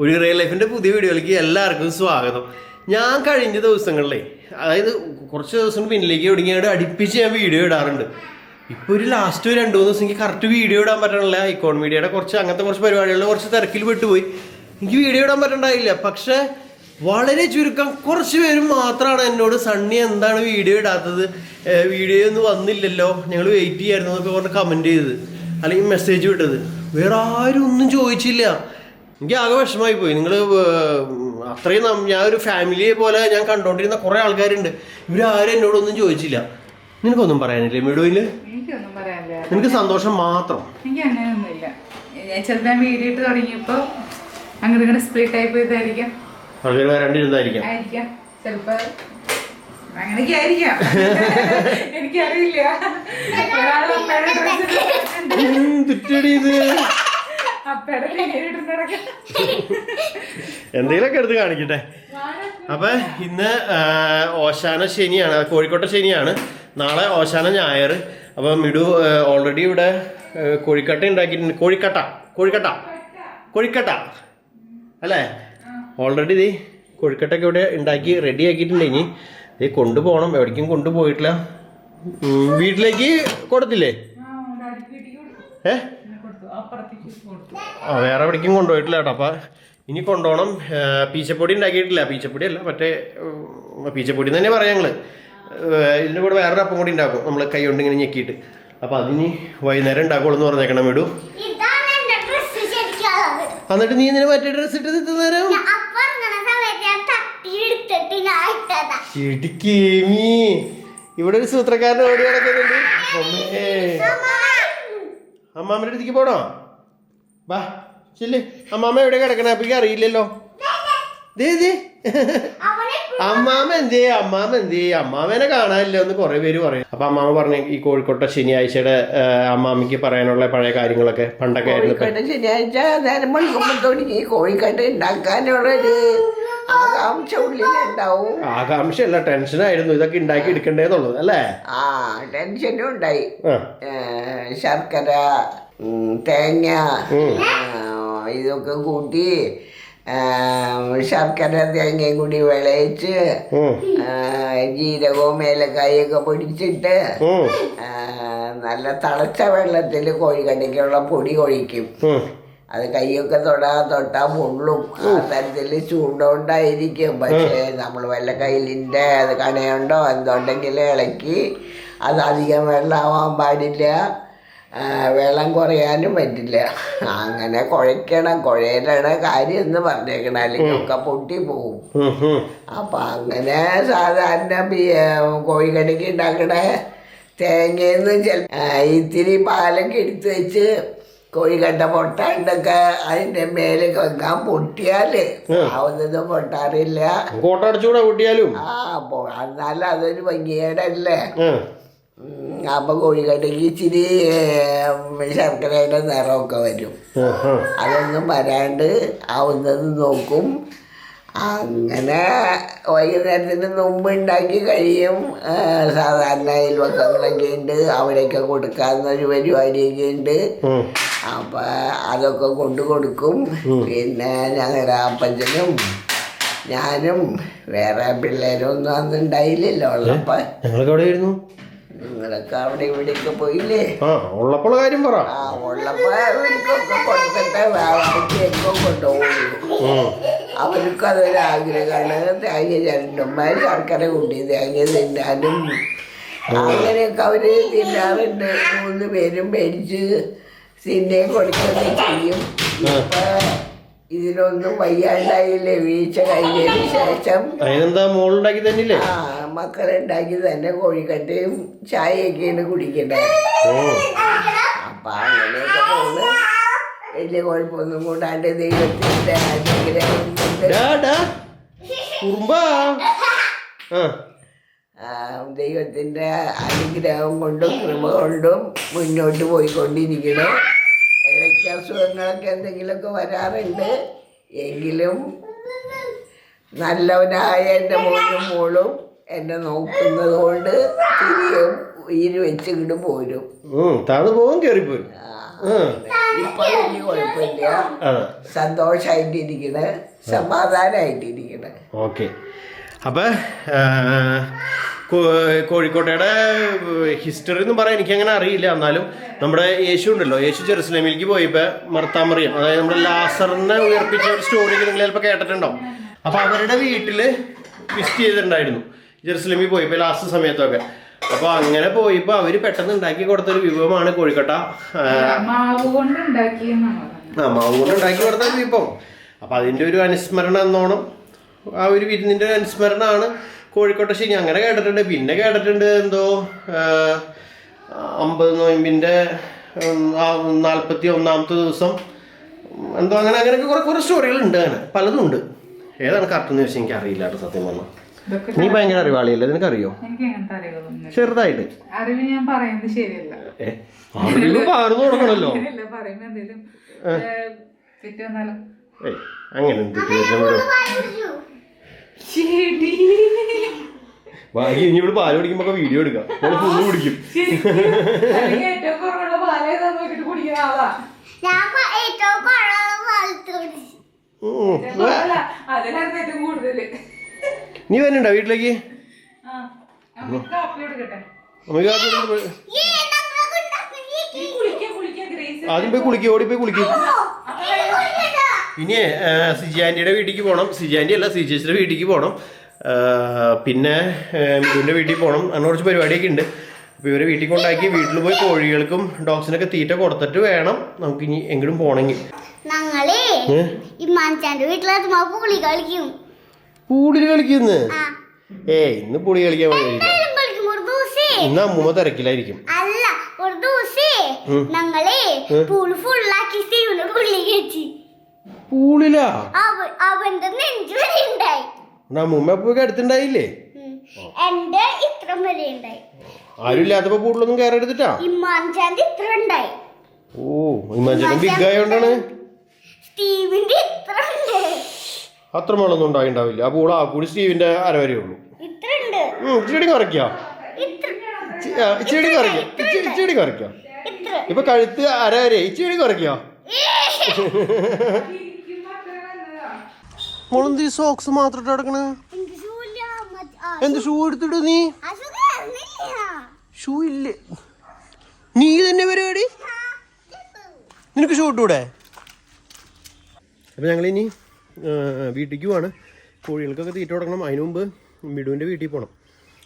ഒരു റിയൽ ലൈഫിന്റെ പുതിയ വീഡിയോയിലേക്ക് എല്ലാവർക്കും സ്വാഗതം. ഞാൻ കഴിഞ്ഞ ദിവസങ്ങളിലെ അതായത് കുറച്ച് ദിവസം പിന്നിലേക്ക് ഒടുങ്ങിയായിട്ട് അടുപ്പിച്ച് ഞാൻ വീഡിയോ ഇടാറുണ്ട്. ഇപ്പോൾ ഒരു ലാസ്റ്റ് രണ്ട് മൂന്ന് ദിവസം എനിക്ക് കറക്റ്റ് വീഡിയോ ഇടാൻ പറ്റണില്ല. ഐക്കോൺ മീഡിയയുടെ കുറച്ച് അങ്ങനത്തെ കുറച്ച് പരിപാടികളിൽ കുറച്ച് തിരക്കിൽ പെട്ടുപോയി. എനിക്ക് വീഡിയോ ഇടാൻ പറ്റണ്ടായില്ല. പക്ഷേ വളരെ ചുരുക്കം കുറച്ച് പേരും മാത്രമാണ് എന്നോട് സണ്ണി എന്താണ് വീഡിയോ ഇടാത്തത്? വീഡിയോ ഒന്നും വന്നില്ലല്ലോ. ഞങ്ങൾ വെയിറ്റ് ചെയ്യായിരുന്നു എന്നൊക്കെ പറഞ്ഞ് കമന്റ് ചെയ്തത്. അല്ലെങ്കിൽ മെസ്സേജ് വിട്ടത്. വേറെ ആരും ഒന്നും ചോദിച്ചില്ല. എനിക്ക് ആകെ വിഷമമായി പോയി. നിങ്ങൾ അത്രയും ഞാൻ ഒരു ഫാമിലിയെ പോലെ ഞാൻ കണ്ടോണ്ടിരുന്ന കുറെ ആൾക്കാരുണ്ട്. ഇവരാരും എന്നോടൊന്നും ചോദിച്ചില്ല. നിനക്കൊന്നും പറയാനില്ലേ പറയാനില്ല. നിനക്ക് സന്തോഷം മാത്രം. എനിക്ക് അങ്ങനെയൊന്നുമില്ല. ഞാൻ ചിലപ്പോൾ വീഡിയോ ഇട്ട് തുടങ്ങിയപ്പോ അങ്ങോട്ട് സ്പ്ലിറ്റ് ആയി പോയതായിരിക്കാം. ആൾക്കാർ വരാണ്ടിരുന്നായിരിക്കാം ചിലപ്പോ അങ്ങനെയൊക്കെ ആയിരിക്കാം എനിക്കറിയില്ല എന്തെങ്കിലുമൊക്കെ എടുത്ത് കാണിക്കട്ടെ. അപ്പൊ ഇന്ന് ഓശാന ശനിയാണ്. കോഴിക്കോട്ടെ ശനിയാണ്. നാളെ ഓശാന ഞായർ അപ്പൊ മിഡു ഓൾറെഡി ഇവിടെ കോഴിക്കട്ട ഉണ്ടാക്കിയിട്ടുണ്ട്. കോഴിക്കട്ട കോഴിക്കട്ട കോഴിക്കട്ട. അല്ലേ? ഓൾറെഡി ഇത് കോഴിക്കട്ടൊക്കെ ഇവിടെ ഉണ്ടാക്കി റെഡി ആക്കിയിട്ടുണ്ട് ഇനി. ഇത് കൊണ്ടുപോകണം. എവിടേക്കും കൊണ്ടുപോയിട്ടില്ല. വീട്ടിലേക്ക് കൊടുത്തില്ലേ? ഏ? ആ വേറെ എവിടേക്കും കൊണ്ടുപോയിട്ടില്ല കേട്ടോ. അപ്പം ഇനി കൊണ്ടുപോകണം. പീച്ചപ്പൊടി ഉണ്ടാക്കിയിട്ടില്ല. പീച്ചപ്പൊടി അല്ല മറ്റേ പീച്ചപ്പൊടി എന്ന് തന്നെ പറയാം ഞങ്ങൾ ഇതിന്റെ കൂടെ വേറൊരു അപ്പം കൂടി ഉണ്ടാക്കും. നമ്മൾ കൈ കൊണ്ട് ഇങ്ങനെ ഞെക്കിയിട്ട്. അപ്പം അതിനി വൈകുന്നേരം ഉണ്ടാക്കുള്ളൂ എന്ന് പറഞ്ഞേക്കണം വീടും എന്നിട്ട് നീ ഇതിന് മറ്റേ ഡ്രസ്സ് ഇട്ട് നേരം അപ്പൊ ഇങ്ങനെ സമയത്ത് ഞാൻ തട്ടിയെടുത്തിട്ട് ഞാൻ ഇട്ടതാ ഇടുക്കേമി ഇവിടെ ഒരു സൂത്രക്കാരൻ ഓടി നടക്കുന്നുണ്ട്. അമ്മേ. അമ്മാമ്മയുടെ അടുത്തേക്ക് പോണോ? വാ ചില്ല. അമ്മാമ്മ എവിടെ കിടക്കണേ? അപ്പൊ അറിയില്ലല്ലോ. ദേ ദേ. അവനെ അമ്മാമ എന്തേ? അമ്മാമ എന്തേ? അമ്മാമേനെ കാണാനില്ല എന്ന് കുറെ പേര് പറയും. അപ്പൊ അമ്മാമ പറഞ്ഞ ഈ കോഴിക്കോട്ടെ ശനിയാഴ്ചയുടെ ആ, അമ്മാമ്മയ്ക്ക് പറയാനുള്ള പഴയ കാര്യങ്ങളൊക്കെ പണ്ടൊക്കെ ആയിരുന്നു. ശനിയാഴ്ച നേരം കോഴിക്കട്ട് ഉണ്ടാക്കാനുള്ളൊരു ആകാംക്ഷ ഉള്ളിലുണ്ടാവും ആകാംക്ഷയല്ല ടെൻഷനായിരുന്നു. ഇതൊക്കെ ഉണ്ടാക്കി എടുക്കണ്ടേന്നുള്ളത് അല്ലേ? ആ ടെൻഷനും ഉണ്ടായി. ശർക്കര തേങ്ങ ഇതൊക്കെ കൂട്ടി ശർക്കര തേങ്ങയും കൂടി വിളയിച്ച് ജീരകവും ഏലക്കായൊക്കെ പൊടിച്ചിട്ട് നല്ല തിളച്ച വെള്ളത്തിൽ കോഴിക്കട്ടയ്ക്കുള്ള പൊടി ഒഴിക്കും. അത് കൈയൊക്കെ തൊടാ തൊട്ടാ പൊള്ളും ആ തരത്തിൽ ചൂടുകൊണ്ടായിരിക്കും പക്ഷേ നമ്മൾ വല്ല കയ്യിലിന്റെ അത് കണയുണ്ടോ എന്തുണ്ടെങ്കിൽ ഇളക്കി അത് അധികം വെള്ളമാവാൻ പാടില്ല. വെള്ളം കുറയാനും പറ്റില്ല. അങ്ങനെ കുഴയ്ക്കണം കുഴയിലാണ് കാര്യം എന്ന് പറഞ്ഞേക്കണം. അല്ലെങ്കിൽ ഒക്കെ പൊട്ടി പോകും. അപ്പം അങ്ങനെ സാധാരണ കോഴിക്കടയ്ക്ക് ഉണ്ടാക്കണേ തേങ്ങയിൽ തേങ്ങയെന്ന് ചില ഇത്തിരി പാലൊക്കെ എടുത്ത് വെച്ച് കോഴിക്കട്ട പൊട്ടാണ്ടൊക്കെ അതിന്റെ മേലെ വെക്കാൻ പൊട്ടിയാൽ. ആവുന്നത് പൊട്ടാറില്ല. കോട്ട പൊട്ടിയാലും. ആ എന്നാലും അതൊരു ഭംഗിയേടല്ലേ. അപ്പൊ കോഴിക്കട്ടയ്ക്ക് ഇച്ചിരി ശർക്കരയുടെ നിറമൊക്കെ വരും. അതൊന്നും വരാണ്ട് ആവുന്നത് നോക്കും. അങ്ങനെ വൈകുന്നേരത്തിന് മുമ്പ് ഉണ്ടാക്കി കഴിയും. സാധാരണ അയൽവക്കങ്ങളൊക്കെ ഉണ്ട്. അവിടെയൊക്കെ കൊടുക്കാവുന്നൊരു പരിപാടിയൊക്കെ ഉണ്ട്. അപ്പം അതൊക്കെ കൊണ്ടു കൊടുക്കും. പിന്നെ ഞങ്ങളുടെ അപ്പച്ചനും ഞാനും വേറെ പിള്ളേരൊന്നും അന്ന് ഉണ്ടായില്ലല്ലോ ഞങ്ങളൊക്കെ ആയിരുന്നു? നിങ്ങളൊക്കെ അവിടെ ഇവിടെയൊക്കെ പോയില്ലേ? ആ ഉള്ളപ്പോൾ കാര്യം പറ. ആ ഉള്ളപ്പോൾ അവർക്കൊക്കെ കൊടുത്തിട്ട് വാഴയ്ക്കൊക്കെ കൊണ്ടുപോകുള്ളൂ ഉം. അവർക്കും അതൊരു ആഗ്രഹമാണ് തേങ്ങ ചരണ്ടന്മാര് ശർക്കര കൂട്ടി തേങ്ങ തിന്നാനും അങ്ങനെയൊക്കെ അവർ തിന്നാറുണ്ട്. മൂന്ന് പേരും മേടിച്ച് തിന്നേ കൊടുക്കുന്ന ചെയ്യും. ഇതിലൊന്നും വയ്യാണ്ടായില്ലേ? വീഴ്ച കഴിഞ്ഞതിന് ശേഷം. അതിനെന്താ മോളുണ്ടാക്കി തന്നില്ലേ? ആ മക്കളുണ്ടാക്കി തന്നെ കോഴിക്കട്ടയും ചായയൊക്കെയാണ് കുടിക്കേണ്ടത്. അപ്പൊ അങ്ങനെയൊക്കെ പോണ് വലിയ കുഴപ്പമൊന്നും കൂടാണ്ട് ദൈവത്തിന്റെ അനുഗ്രഹം. കുറുമ്പാ. ആ. ആ, ദൈവത്തിന്റെ അനുഗ്രഹം കൊണ്ടും കൃപ കൊണ്ടും മുന്നോട്ട് പോയിക്കൊണ്ടിരിക്കണം ഇടയ്ക്ക് അസുഖങ്ങളൊക്കെ എന്തെങ്കിലുമൊക്കെ വരാറുണ്ട്? എങ്കിലും നല്ലവനായ എന്റെ മോനും മോളും എന്നെ നോക്കുന്നത് കൊണ്ട് തിരിയും ഉയിര് വെച്ചിങ്ങോട്ട് പോരും. ഉം താന്ന് പോകും കയറി പോരും ഇപ്പൊ വലിയ കുഴപ്പമില്ല. സന്തോഷമായിട്ടിരിക്കണേ സമാധാനമായിട്ടിരിക്കണേ സമാധാനായിട്ടിരിക്കണ്. ഓക്കെ. അപ്പൊ കോഴിക്കോട്ടയുടെ ഹിസ്റ്ററി എന്ന് പറയാൻ എനിക്ക് അങ്ങനെ അറിയില്ല. എന്നാലും നമ്മുടെ യേശു ഉണ്ടല്ലോ. യേശു ജെറുസലേമിലേക്ക് പോയപ്പോ മർത്താമറിയം അതായത് നമ്മുടെ ലാസറിനെ ഉയർപ്പിച്ച ഒരു സ്റ്റോറി നിങ്ങൾ ചിലപ്പോൾ കേട്ടിട്ടുണ്ടാവും. അപ്പൊ അവരുടെ വീട്ടിൽ വിസിറ്റ് ചെയ്തിട്ടുണ്ടായിരുന്നു. ജെറുസലേമിൽ പോയപ്പോൾ ലാസ്റ്റ് സമയത്തൊക്കെ. അപ്പൊ അങ്ങനെ പോയപ്പോ അവർ പെട്ടെന്ന് ഉണ്ടാക്കി കൊടുത്ത ഒരു വിഭവമാണ് കോഴിക്കോട്ട മാവ് കൊണ്ട് ഉണ്ടാക്കി കൊടുത്ത വിഭവം. അപ്പൊ അതിന്റെ ഒരു അനുസ്മരണം എന്നോണം ആ ഒരു വിരുന്നിന്റെ ഒരു അനുസ്മരണമാണ് കോഴിക്കോട്ടെ ശനി അങ്ങനെ കേട്ടിട്ടുണ്ട്. പിന്നെ കേട്ടിട്ടുണ്ട് എന്തോ അമ്പത് നോയമ്പിന്റെ നാൽപ്പത്തി ഒന്നാമത്തെ ദിവസം. എന്തോ അങ്ങനെ അങ്ങനെയൊക്കെ കുറെ കുറെ സ്റ്റോറികൾ ഉണ്ട് അങ്ങനെ. പലതും ഉണ്ട്. ഏതാണ് കറക്റ്റ് എന്ന് ചോദിച്ചാൽ എനിക്ക് അറിയില്ല കേട്ടോ സത്യം പറഞ്ഞാൽ ഇതൊക്കെ നീ ഭയങ്കര അറിവാളിയല്ലേ നിനക്കറിയോ? ചെറുതായിട്ട്. അറിവ് ഞാൻ പറയുന്നത് ശരിയല്ല. ഏ അറിവ് പകർന്നു കൊടുക്കണല്ലോ അങ്ങനെ എന്തൊക്കെ ഇനി ഇവിടെ പാൽ കുടിക്കുമ്പോ വീഡിയോ എടുക്കാം. ഫുള്ള് കുടിക്കും. നീ വരുന്നുണ്ടോ വീട്ടിലേക്ക്? ആദ്യം പോയി കുളിക്കുക ഓടി പോയി കുളിക്കും. ഇനി സിജി ആന്റിയുടെ വീട്ടിലേക്ക് പോകണം സിജി ആന്റി അല്ല സിജിയുടെ വീട്ടിലേക്ക് പോകണം പിന്നെ മിഥുന്റെ വീട്ടിൽ പോകണം അങ്ങനെ കുറച്ച് പരിപാടിയൊക്കെ ഉണ്ട്. അപ്പോൾ ഇവരെ വീട്ടിൽ കൊണ്ടാക്കി വീട്ടിൽ പോയി കോഴികൾക്കും ഡോഗ്സിനൊക്കെ തീറ്റ കൊടുത്തിട്ട് വേണം നമുക്ക് ഇനി എങ്കിലും പോകണമെങ്കിൽ ഞങ്ങളേ പുളി കളിക്കും. പൂളിൽ കളിക്കുന്നു? ഏ ഇന്ന് പുളി കളിക്കാൻ വഴിയില്ല ഇന്ന് അമ്മൂമ്മ തിരക്കിലായിരിക്കും. അല്ല ഒരു ദിവസേ. ഞങ്ങളെ. പൂൾ ഫുള്ളാക്കി പൂളിലാ? അവന്റെ അവന്റെ നെഞ്ചു വരെ ഉണ്ടായി. അമ്മൂമ്മ അപ്പൊക്കെ അടുത്തുണ്ടായില്ലേ. എന്റെ ഇത്ര വരെ ഉണ്ടായി ആരും ഇല്ലാത്തപ്പോ പൂളിലൊന്നും കയറെടുത്തിട്ടാ ഇമ്മാൻചാന്റെ ഇത്ര ഉണ്ടായി ഓ ബിഗ് ആയോണ്ടാണ്? സ്റ്റീവിന്റെ ഇത്ര ഉണ്ട് അത്ര മേളൊന്നും ഉണ്ടായിണ്ടാവില്ല ആ കൂടി സ്റ്റീവിന്റെ അരവരേ ഉള്ളൂ ഇച്ചിരി കുറയ്ക്കാം. ഇച്ചിരി കുറയ്ക്കാം. ഇച്ചി- ഇച്ചിരി കുറയ്ക്കാം. ഇപ്പൊ കഴുത്ത് അര വരെ ഇച്ചിരി കുറയ്ക്കാം. മോളെന്ത് സോക്സ് മാത്രം കിടക്കണ എന്ത് ഷൂ എടുത്തിട്ട് നീ? ഷൂ ഇല്ല. നീ തന്നെ പരിപാടി? നിനക്ക് ഷൂ ഇട്ടൂടെ? അപ്പൊ ഞങ്ങളിനി ഇനി വീട്ടിലേക്ക് പോവാണ്. കോഴികൾക്കൊക്കെ തീറ്റ കൊടുക്കണം. അതിനു മുമ്പ് മിടുവിന്റെ വീട്ടിൽ പോകണം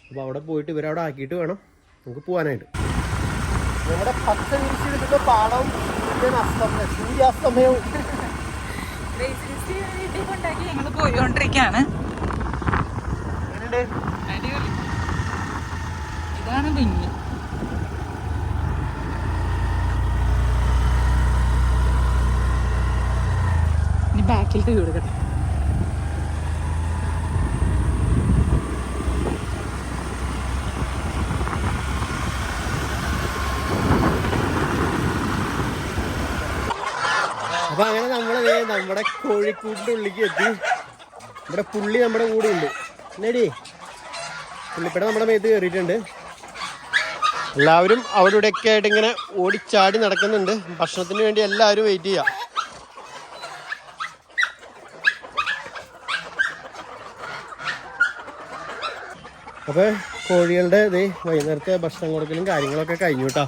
അപ്പോൾ അവിടെ പോയിട്ട് ഇവരവിടെ ആക്കിയിട്ട് വേണം നമുക്ക് പോകാനായിട്ട് നമ്മുടെ പച്ച വിരിച്ചെടുക്കുന്ന പാടം സൂര്യാസ്തമയവും. വീട്ടിൽ കൊണ്ടാക്കി ഞങ്ങൾ പോയിക്കൊണ്ടിരിക്കാണ് അടിപൊളി. ഇതാണ് ഭംഗി ഇനി ബാക്കിലത്തെ വീട് കേട്ടോ അപ്പൊ അങ്ങനെ നമ്മളെ നമ്മുടെ കോഴിക്കൂട്ടിന്റെ ഉള്ളിക്ക് എത്തി. ഇവിടെ പുള്ളി നമ്മുടെ കൂടെ ഉണ്ട്. എന്നേടി പുള്ളിപ്പട നമ്മുടെ മേത്ത് കയറിയിട്ടുണ്ട്. എല്ലാവരും അവിടെ ഇവിടെയൊക്കെ ആയിട്ട് ഇങ്ങനെ ഓടിച്ചാടി നടക്കുന്നുണ്ട്. ഭക്ഷണത്തിന് വേണ്ടി എല്ലാവരും വെയിറ്റ് ചെയ്യാം. അപ്പോൾ കോഴികളുടെ ഇത് വൈകുന്നേരത്തെ ഭക്ഷണം കൊടുക്കലും കാര്യങ്ങളൊക്കെ കഴിഞ്ഞു കേട്ടോ.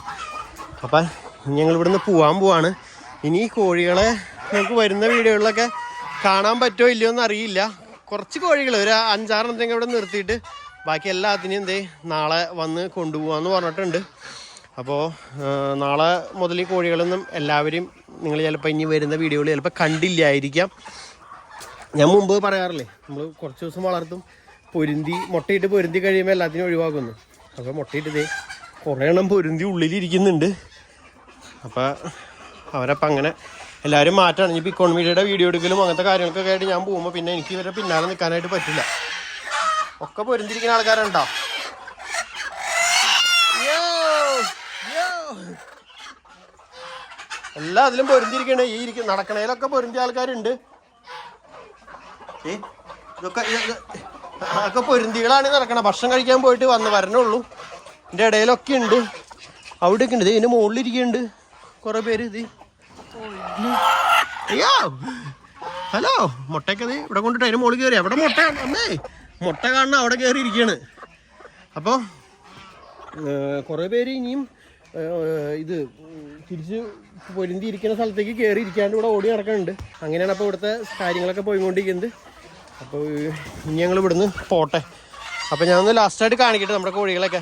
അപ്പം ഞങ്ങൾ ഇവിടുന്ന് പോവാൻ പോവാണ്. ഇനി ഈ കോഴികളെ നമുക്ക് വരുന്ന വീഡിയോകളിലൊക്കെ കാണാൻ പറ്റുമോ ഇല്ലയോ എന്ന് അറിയില്ല. കുറച്ച് കോഴികൾ ഒരു അഞ്ചാറെണ്ണത്തേക്ക് ഇവിടെ നിർത്തിയിട്ട് ബാക്കി എല്ലാത്തിനെയും എന്തേ നാളെ വന്ന് കൊണ്ടുപോകാമെന്ന് പറഞ്ഞിട്ടുണ്ട്. അപ്പോൾ നാളെ മുതൽ ഈ കോഴികളൊന്നും എല്ലാവരും നിങ്ങൾ ചിലപ്പോൾ ഇനി വരുന്ന വീഡിയോകൾ ചിലപ്പോൾ കണ്ടില്ലായിരിക്കാം. ഞാൻ മുമ്പ് പറയാറില്ലേ നമ്മൾ കുറച്ച് ദിവസം വളർത്തും പൊരുന്തി മുട്ടയിട്ട് പൊരുന്തി കഴിയുമ്പോൾ എല്ലാത്തിനും ഒഴിവാക്കുന്നു. അപ്പോൾ മുട്ടയിട്ട് ഇതേ കുറേ എണ്ണം പൊരുന്തി ഉള്ളിലിരിക്കുന്നുണ്ട്. അപ്പോൾ അവരപ്പം അങ്ങനെ എല്ലാവരും മാറ്റാണ്. ഇനിയിപ്പോൾ ഇക്കോണമിയുടെ വീഡിയോ എടുക്കലും അങ്ങനത്തെ കാര്യങ്ങൾക്കൊക്കെ ആയിട്ട് ഞാൻ പോകുമ്പോൾ പിന്നെ എനിക്ക് ഇവരെ പിന്നാലെ നിൽക്കാനായിട്ട് പറ്റില്ല. ഒക്കെ പൊരുന്തിരിക്കുന്ന ആൾക്കാരുണ്ടോ. എല്ലാ അതിലും പൊരുന്തിരിക്കണേ. ഈ ഇരിക്കും നടക്കണേലൊക്കെ പൊരുന്തിയ ആൾക്കാരുണ്ട്. ഇതൊക്കെ ഇത് അതൊക്കെ പൊരുന്തികളാണ് നടക്കണ. ഭക്ഷണം കഴിക്കാൻ പോയിട്ട് വന്ന് വരണുള്ളൂ ഇതിന്റെ ഇടയിലൊക്കെ ഉണ്ട്. അവിടെയൊക്കെ ഉണ്ട്. ഇതിന്റെ മുകളിലിരിക്കുന്നുണ്ട്. കുറെ പേര് ഇത്. അയ്യോ. ഹലോ മുട്ടയൊക്കെ നീ ഇവിടെ കൊണ്ടിട്ട് അതിന് മുകളിൽ കയറി. അവിടെ മുട്ട അമ്മേ മുട്ട കാണണം അവിടെ കയറി ഇരിക്കുകയാണ് അപ്പോൾ കുറേ പേര് ഇനിയും ഇത് തിരിച്ച് പൊരുന്തിയിരിക്കുന്ന സ്ഥലത്തേക്ക് കയറി ഇരിക്കാണ്ട് ഇവിടെ ഓടി നടക്കുന്നുണ്ട് അങ്ങനെയാണ് അപ്പോൾ ഇവിടുത്തെ കാര്യങ്ങളൊക്കെ പോയിക്കൊണ്ടിരിക്കുന്നത്. അപ്പോൾ ഇനി ഞങ്ങൾ ഇവിടുന്ന് പോട്ടെ. അപ്പോൾ ഞാനൊന്ന് ലാസ്റ്റായിട്ട് കാണിക്കട്ടെ നമ്മുടെ കോഴികളൊക്കെ.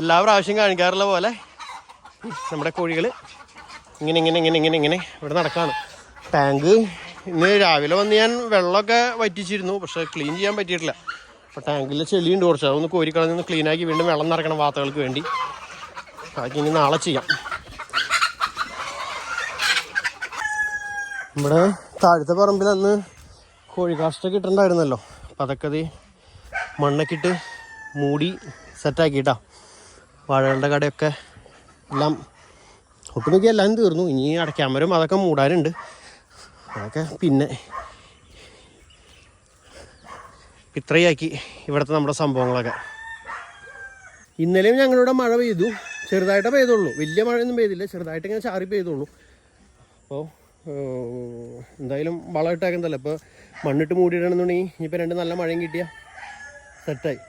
എല്ലാ പ്രാവശ്യം കാണിക്കാറുള്ള പോലെ. നമ്മുടെ കോഴികൾ ഇങ്ങനെ ഇങ്ങനെ ഇങ്ങനെ ഇങ്ങനെ ഇങ്ങനെ ഇവിടെ നടക്കാണ്. ടാങ്ക് ഇന്ന് രാവിലെ വന്ന് ഞാൻ വെള്ളമൊക്കെ വറ്റിച്ചിരുന്നു പക്ഷെ ക്ലീൻ ചെയ്യാൻ പറ്റിയിട്ടില്ല. അപ്പോൾ ടാങ്കിൽ ചെളിയുണ്ട് കുറച്ച്. അതൊന്ന് കോരിക്കളഞ്ഞൊന്ന് ക്ലീൻ ആക്കി വീണ്ടും വെള്ളം നിറക്കണം വാത്തകൾക്ക് വേണ്ടി. ബാക്കി ഇനി നാളെ ചെയ്യാം. നമ്മുടെ താഴത്തെ പറമ്പിൽ അന്ന് കോഴി കാഷ്ടൊക്കെ ഇട്ടിട്ടുണ്ടായിരുന്നല്ലോ. അപ്പം അതൊക്കെ അത് മണ്ണൊക്കെ ഇട്ട് മൂടി സെറ്റാക്കിയിട്ടാ വാഴകളുടെ കടയൊക്കെ എല്ലാം ഒട്ടുമിക്ക എല്ലാം തീർന്നു. ഇനി അടയ്ക്കാൻ വരും അതൊക്കെ മൂടാനുണ്ട്. അതൊക്കെ പിന്നെ ഇത്രയാക്കി ഇവിടുത്തെ നമ്മുടെ സംഭവങ്ങളൊക്കെ. ഇന്നലെയും ഞങ്ങളിവിടെ മഴ പെയ്തു. ചെറുതായിട്ടേ പെയ്തുള്ളൂ. വലിയ മഴയൊന്നും പെയ്തില്ല. ചെറുതായിട്ട് ഇങ്ങനെ ചാറി പെയ്തുള്ളൂ. അപ്പോൾ എന്തായാലും വളം ഇട്ടേക്കുന്നതല്ല? ഇപ്പോൾ മണ്ണിട്ട് മൂടിയിടണമെന്നുണ്ടെങ്കിൽ ഇനിയിപ്പോൾ രണ്ട് നല്ല മഴയും കിട്ടിയ സെറ്റായി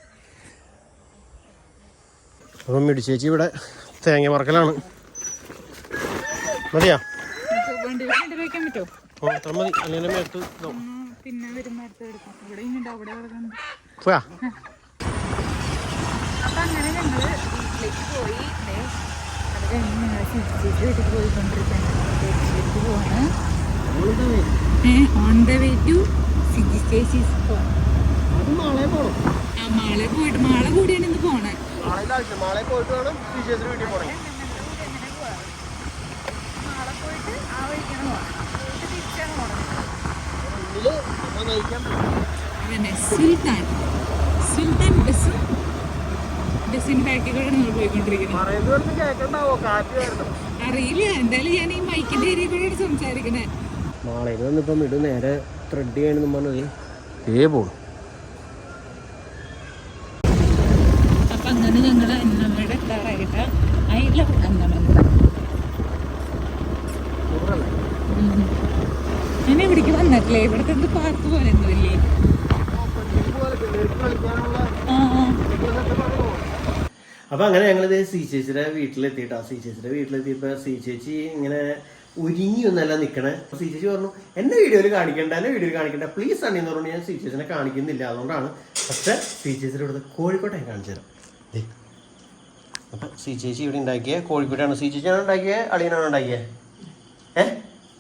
അപ്പം മിടിച്ചേച്ചി ഇവിടെ തേങ്ങ മറക്കലാണ് മതിയാ? അത്ര മതി. അല്ലെങ്കിൽ മേത്ത് പിന്നെ വരുമ്പോൾ അടുത്ത് എടുക്കാം ഇവിടെ ഇനി ഉണ്ടാവും ഇവിടെ കിടക്കുന്നുണ്ട് പോയാ? അപ്പൊ അങ്ങനെ ഞങ്ങൾ വീട്ടിലേക്ക് പോയി. ദേ, അത് കഴിഞ്ഞ് ഞങ്ങൾ ചേച്ചി വീട്ടിൽ പോയിക്കൊണ്ടിരിക്കുകയാണ്. ചേച്ചിക്ക് പോവാണ്. On the way to Siji ചേച്ചീസ് അത് നാളെ പോകണം ആ മാളെ പോയിട്ട് മാളെ കൂടിയാണ് ഇന്ന് പോണേ. നാളെ ആവശ്യം നാളെ പോയിട്ട് വേണം ടീച്ചേഴ്സിന് വീട്ടിൽ പോകണം. സുൽത്താൻ സുൽത്താൻ ബസ് ബസ്സിന്റെ പോയിക്കൊണ്ടിരിക്കുന്നത്. അറിയില്ല. എന്തായാലും ഞാൻ ഈ മൈക്കിന്റെ ഏരിയ കൂടെയാണ് സംസാരിക്കണേ നാളെ വന്നിപ്പം ഇട് നേരെ ത്രെഡ് ചെയ്യണമെന്ന് പറഞ്ഞത്. ഏ പോണു അപ്പൊ അങ്ങനെ ഞങ്ങൾ അന്നമ്മയുടെ എത്താറായിട്ട് ഐ ലവ് അന്നമ്മ ഞാൻ ഇവിടേക്ക് വന്നിട്ടില്ലേ ഇവിടുത്തെ എന്ത് പാർക്ക് പോലെ ഒന്നുമില്ലേ ആ ആ. അപ്പൊ അങ്ങനെ ഞങ്ങളിത് സി ചേച്ചിയുടെ വീട്ടിലെത്തിയിട്ടാ. സി ചേച്ചിയുടെ വീട്ടിലെത്തിയപ്പോ സി ചേച്ചി ഇങ്ങനെ ഒരുങ്ങി ഒന്നല്ല നിക്കണേ. അപ്പൊ സി ചേച്ചി പറഞ്ഞു എന്നെ വീഡിയോയിൽ കാണിക്കണ്ട എന്നെ വീഡിയോയിൽ കാണിക്കണ്ട. പ്ലീസ് അണ്ണി എന്ന് പറഞ്ഞു ഞാൻ സി ചേച്ചിനെ കാണിക്കുന്നില്ല. അതുകൊണ്ടാണ് പക്ഷെ സി ചേച്ചിയുടെ ഇവിടുത്തെ കോഴിക്കോട്ടെ കാണിച്ചു തരാം. അപ്പൊ സി ചേച്ചി ഇവിടെ ഉണ്ടാക്കിയ കോഴിക്കോട്ടാണ്. സി ചേച്ചിയാണ് ഉണ്ടാക്കിയ? അളിയനാണ് ഉണ്ടാക്കിയ? ഏ?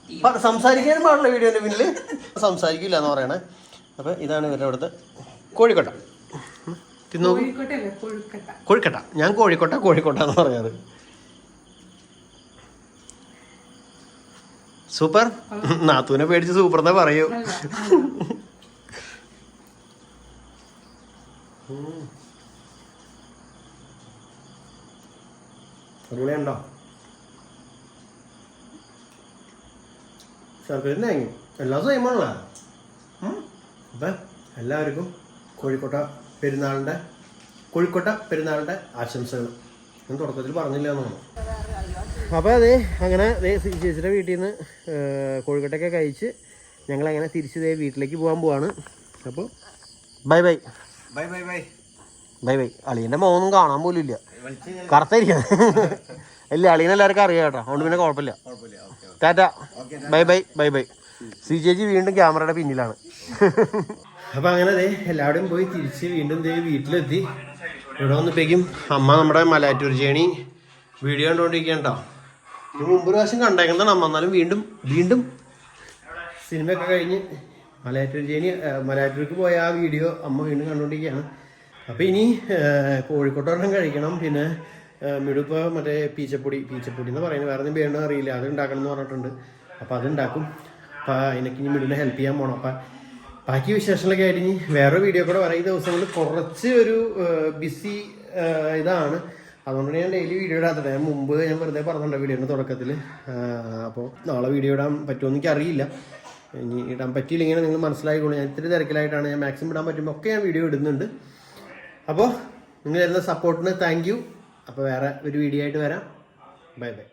സംസാരിക്കാനും സംസാരിക്കാൻ പാടില്ല വീഡിയോന്റെ പിന്നിൽ. സംസാരിക്കില്ല എന്ന് പറയണേ. അപ്പൊ ഇതാണ് ഇവരുടെ അവിടുത്തെ കോഴിക്കോട്ട. തിന്നോ കോഴിക്കോട്ടല്ലേ? കൊഴുക്കട്ട. കോഴിക്കട്ട. ഞാൻ കോഴിക്കോട്ട കോഴിക്കോട്ട എന്ന് പറയാറ്. സൂപ്പർ. നാത്തൂനെ പേടിച്ച് സൂപ്പർ എന്നാ പറയൂ അടിപൊളിയുണ്ടോ ശർക്കര തേങ്ങ. എല്ലാ സെയിമാണല്ലോ അപ്പം എല്ലാവർക്കും കോഴിക്കോട്ട പെരുന്നാളിന്റെ കോഴിക്കോട്ട പെരുന്നാളിന്റെ ആശംസകൾ. ഞാൻ തുടക്കത്തിൽ പറഞ്ഞില്ല എന്നാണ് അപ്പോൾ അതെ അങ്ങനെ ചേച്ചിയുടെ വീട്ടിൽ നിന്ന് കോഴിക്കോട്ടൊക്കെ കഴിച്ച് ഞങ്ങളങ്ങനെ തിരിച്ച് വീട്ടിലേക്ക് പോകാൻ പോവാണ്. അപ്പോൾ bye bye. Bye bye bye. Bye bye. അളിയന്റെ മോന്നും കാണാൻ പോലും ഇല്ല കറുത്തായിരിക്കും ഇല്ല അളിയനെ എല്ലാവർക്കും അറിയാം കേട്ടോ. അതുകൊണ്ട് പിന്നെ കുഴപ്പമില്ല. Tata. Bye bye bye bye. C ചേച്ചി വീണ്ടും ക്യാമറയുടെ പിന്നിലാണ്. അപ്പൊ അങ്ങനെ അതെ എല്ലാവരും പോയി തിരിച്ച് വീണ്ടും ദേ വീട്ടിലെത്തി. ഇവിടെ വന്നപ്പോഴേക്കും അമ്മ നമ്മുടെ മലയാറ്റൂർ ജേണി വീഡിയോ കണ്ടുകൊണ്ടിരിക്കണ്ടോ ഇത് മുമ്പ് ഒരു പ്രാവശ്യം കണ്ടേക്കുന്നതാണ് അമ്മ. എന്നാലും വീണ്ടും വീണ്ടും സിനിമയൊക്കെ കഴിഞ്ഞ് മലയാറ്റൂർ ജേണി മലയാറ്റൂർക്ക് പോയ ആ വീഡിയോ അമ്മ വീണ്ടും കണ്ടുകൊണ്ടിരിക്കുകയാണ് അപ്പോൾ ഇനി കോഴിക്കോട്ട് ഒരെണ്ണം കഴിക്കണം. പിന്നെ മിടുപ്പ് മറ്റേ പീച്ചപ്പൊടി പീച്ചപ്പൊടി എന്ന് പറയുന്നത് വേറെ ഒന്നും വേണമെന്ന് അറിയില്ല. അത് ഉണ്ടാക്കണം എന്ന് പറഞ്ഞിട്ടുണ്ട്. അപ്പോൾ അത് ഉണ്ടാക്കും. അപ്പോൾ അതിനൊക്കെ ഇനി മിടുവിനെ ഹെൽപ്പ് ചെയ്യാൻ പോകണം അപ്പം ബാക്കി വിശേഷങ്ങളൊക്കെ ആയിട്ട് ഇനി വേറെ വീഡിയോ കൂടെ ഈ ദിവസങ്ങളിൽ കുറച്ച് ഒരു ബിസി ഇതാണ്. അതുകൊണ്ട് ഞാൻ ഡെയിലി വീഡിയോ ഇടാത്തത്. ഞാൻ മുമ്പ് ഞാൻ വെറുതെ പറഞ്ഞിട്ടുണ്ട് വീഡിയോന്റെ തുടക്കത്തിൽ അപ്പോൾ നാളെ വീഡിയോ ഇടാൻ പറ്റുമോ എനിക്ക് അറിയില്ല. ഇനി ഇടാൻ പറ്റിയില്ലെങ്കിൽ നിങ്ങൾ മനസ്സിലായിക്കോളൂ. ഞാൻ ഇത്തിരി തിരക്കിലായിട്ടാണ് ഞാൻ മാക്സിമം ഇടാൻ പറ്റുമ്പോൾ ഒക്കെ ഞാൻ വീഡിയോ ഇടുന്നുണ്ട്. അപ്പോൾ നിങ്ങൾ തരുന്ന സപ്പോർട്ടിന് താങ്ക് യു അപ്പോൾ വേറെ ഒരു വീഡിയോ ആയിട്ട് വരാം. Bye bye